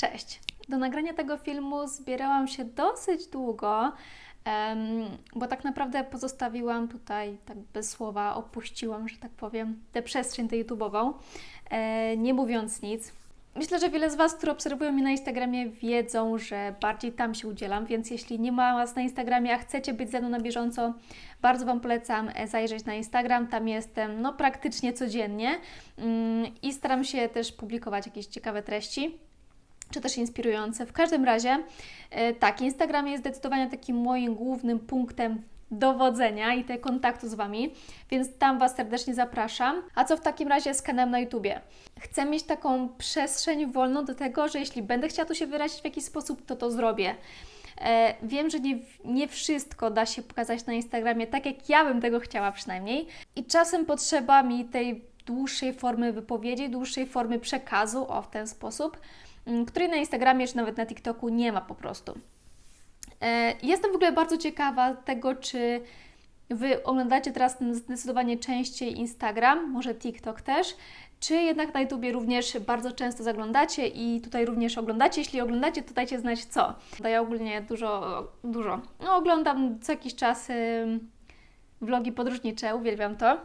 Cześć! Do nagrania tego filmu zbierałam się dosyć długo, bo tak naprawdę pozostawiłam tutaj, tak bez słowa, opuściłam, że tak powiem, tę przestrzeń tę YouTube'ową, e, nie mówiąc nic. Myślę, że wiele z Was, które obserwują mnie na Instagramie, wiedzą, że bardziej tam się udzielam, więc jeśli nie ma Was na Instagramie, a chcecie być ze mną na bieżąco, bardzo Wam polecam e, zajrzeć na Instagram. Tam jestem no, praktycznie codziennie mm, i staram się też publikować jakieś ciekawe treści czy też inspirujące. W każdym razie, e, tak, Instagram jest zdecydowanie takim moim głównym punktem dowodzenia i te kontaktu z Wami, więc tam Was serdecznie zapraszam. A co w takim razie z kanałem na YouTubie? Chcę mieć taką przestrzeń wolną do tego, że jeśli będę chciała tu się wyrazić w jakiś sposób, to to zrobię. E, wiem, że nie, nie wszystko da się pokazać na Instagramie tak, jak ja bym tego chciała przynajmniej i czasem potrzeba mi tej dłuższej formy wypowiedzi, dłuższej formy przekazu, o w ten sposób, której na Instagramie czy nawet na TikToku nie ma po prostu. E, Jestem w ogóle bardzo ciekawa tego, czy Wy oglądacie teraz zdecydowanie częściej Instagram, może TikTok też, czy jednak na YouTubie również bardzo często zaglądacie i tutaj również oglądacie? Jeśli oglądacie, to dajcie znać co. Ja ogólnie dużo, dużo, no oglądam co jakiś czas vlogi podróżnicze, uwielbiam to.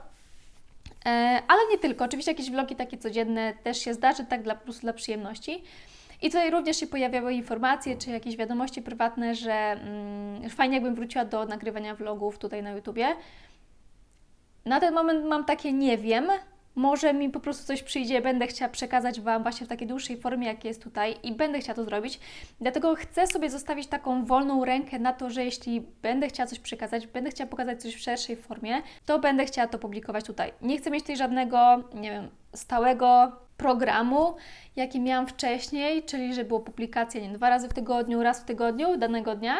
E, ale nie tylko, oczywiście jakieś vlogi takie codzienne też się zdarzy, tak dla, prostu dla przyjemności. I tutaj również się pojawiały informacje, czy jakieś wiadomości prywatne, że mm, fajnie jakbym wróciła do nagrywania vlogów tutaj na YouTubie. Na ten moment mam takie nie wiem. Może mi po prostu coś przyjdzie, będę chciała przekazać Wam właśnie w takiej dłuższej formie, jak jest tutaj i będę chciała to zrobić. Dlatego chcę sobie zostawić taką wolną rękę na to, że jeśli będę chciała coś przekazać, będę chciała pokazać coś w szerszej formie, to będę chciała to publikować tutaj. Nie chcę mieć tutaj żadnego, nie wiem, stałego programu, jaki miałam wcześniej, czyli że było publikacja nie, dwa razy w tygodniu, raz w tygodniu danego dnia.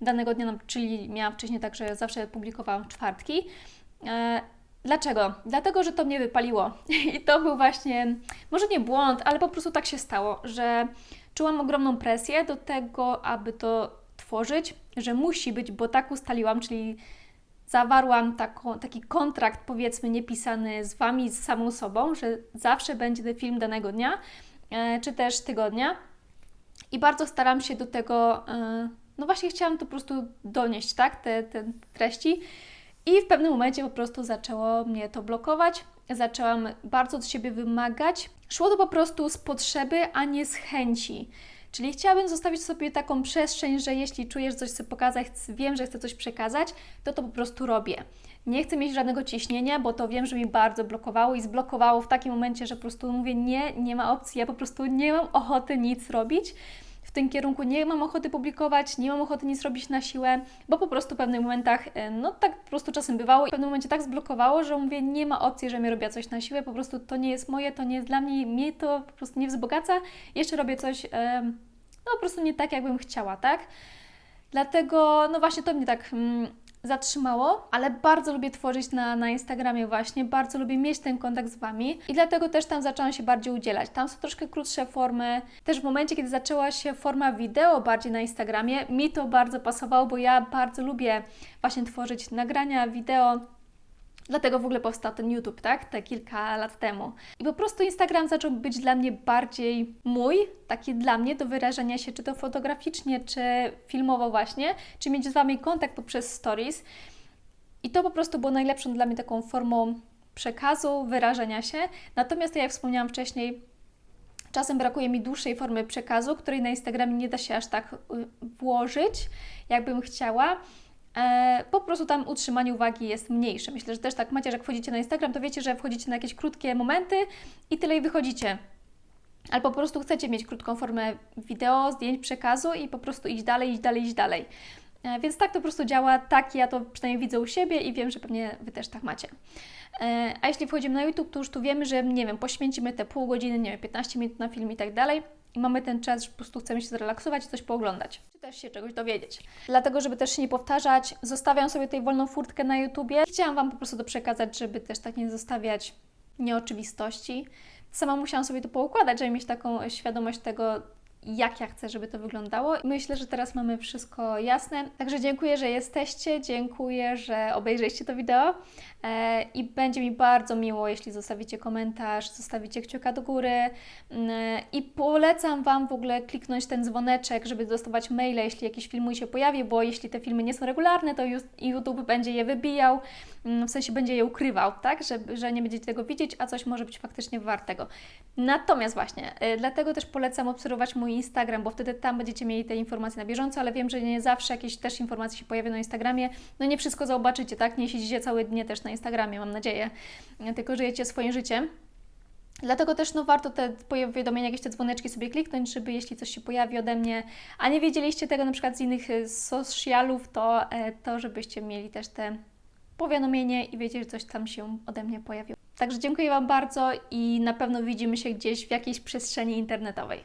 Danego dnia, no, czyli miałam wcześniej tak, że zawsze publikowałam w czwartki. Dlaczego? Dlatego, że to mnie wypaliło. I to był właśnie, może nie błąd, ale po prostu tak się stało, że czułam ogromną presję do tego, aby to tworzyć, że musi być, bo tak ustaliłam, czyli zawarłam taką, taki kontrakt, powiedzmy, niepisany z Wami, z samą sobą, że zawsze będzie ten film danego dnia, e, czy też tygodnia. I bardzo staram się do tego, e, no właśnie chciałam to po prostu donieść, tak, te, te treści. I w pewnym momencie po prostu zaczęło mnie to blokować. Zaczęłam bardzo od siebie wymagać. Szło to po prostu z potrzeby, a nie z chęci. Czyli chciałabym zostawić sobie taką przestrzeń, że jeśli czujesz, że coś chcę pokazać, wiem, że chcę coś przekazać, to to po prostu robię. Nie chcę mieć żadnego ciśnienia, bo to wiem, że mi bardzo blokowało i zblokowało w takim momencie, że po prostu mówię nie, nie ma opcji, ja po prostu nie mam ochoty nic robić w tym kierunku nie mam ochoty publikować, nie mam ochoty nic robić na siłę, bo po prostu w pewnych momentach, e, no tak po prostu czasem bywało, w pewnym momencie tak zblokowało, że mówię, nie ma opcji, że mi robię coś na siłę, po prostu to nie jest moje, to nie jest dla mnie, mnie to po prostu nie wzbogaca, jeszcze robię coś, e, no po prostu nie tak, jakbym chciała, tak? Dlatego, no właśnie to mnie tak mm, zatrzymało, ale bardzo lubię tworzyć na, na Instagramie właśnie, bardzo lubię mieć ten kontakt z Wami i dlatego też tam zaczęłam się bardziej udzielać. Tam są troszkę krótsze formy. Też w momencie, kiedy zaczęła się forma wideo bardziej na Instagramie, mi to bardzo pasowało, bo ja bardzo lubię właśnie tworzyć nagrania, wideo, Dlatego w ogóle powstał ten YouTube, tak? Te kilka lat temu. I po prostu Instagram zaczął być dla mnie bardziej mój, taki dla mnie do wyrażania się, czy to fotograficznie, czy filmowo właśnie, czy mieć z Wami kontakt poprzez stories. I to po prostu było najlepszą dla mnie taką formą przekazu, wyrażania się. Natomiast, tak jak wspomniałam wcześniej, czasem brakuje mi dłuższej formy przekazu, której na Instagramie nie da się aż tak y, włożyć, jakbym chciała. E, po prostu tam utrzymanie uwagi jest mniejsze. Myślę, że też tak macie, że jak wchodzicie na Instagram, to wiecie, że wchodzicie na jakieś krótkie momenty i tyle i wychodzicie. Albo po prostu chcecie mieć krótką formę wideo, zdjęć, przekazu i po prostu iść dalej, iść dalej, iść dalej. E, więc tak to po prostu działa, tak ja to przynajmniej widzę u siebie i wiem, że pewnie Wy też tak macie. E, a jeśli wchodzimy na YouTube, to już tu wiemy, że nie wiem, poświęcimy te pół godziny, nie wiem, 15 minut na film i tak dalej i mamy ten czas, że po prostu chcemy się zrelaksować i coś pooglądać, czy też się czegoś dowiedzieć. Dlatego, żeby też się nie powtarzać, zostawiam sobie tutaj wolną furtkę na YouTubie. Chciałam Wam po prostu to przekazać, żeby też tak nie zostawiać nieoczywistości. Sama musiałam sobie to poukładać, żeby mieć taką świadomość tego, jak ja chcę, żeby to wyglądało. Myślę, że teraz mamy wszystko jasne. Także dziękuję, że jesteście, dziękuję, że obejrzeliście to wideo e, i będzie mi bardzo miło, jeśli zostawicie komentarz, zostawicie kciuka do góry mm, i polecam Wam w ogóle kliknąć ten dzwoneczek, żeby dostawać maile, jeśli jakiś film mój się pojawi, bo jeśli te filmy nie są regularne, to YouTube będzie je wybijał, mm, w sensie będzie je ukrywał, tak, że, że nie będziecie tego widzieć, a coś może być faktycznie wartego. Natomiast właśnie, y, dlatego też polecam obserwować mój Instagram, bo wtedy tam będziecie mieli te informacje na bieżąco, ale wiem, że nie zawsze jakieś też informacje się pojawią na Instagramie. No nie wszystko zobaczycie, tak? Nie siedzicie całe dnie też na Instagramie, mam nadzieję, tylko żyjecie swoim życiem. Dlatego też no, warto te powiadomienia, jakieś te dzwoneczki sobie kliknąć, żeby jeśli coś się pojawi ode mnie, a nie wiedzieliście tego na przykład z innych y, socialów, to, e, to żebyście mieli też te powiadomienie i wiecie, że coś tam się ode mnie pojawiło. Także dziękuję Wam bardzo i na pewno widzimy się gdzieś w jakiejś przestrzeni internetowej.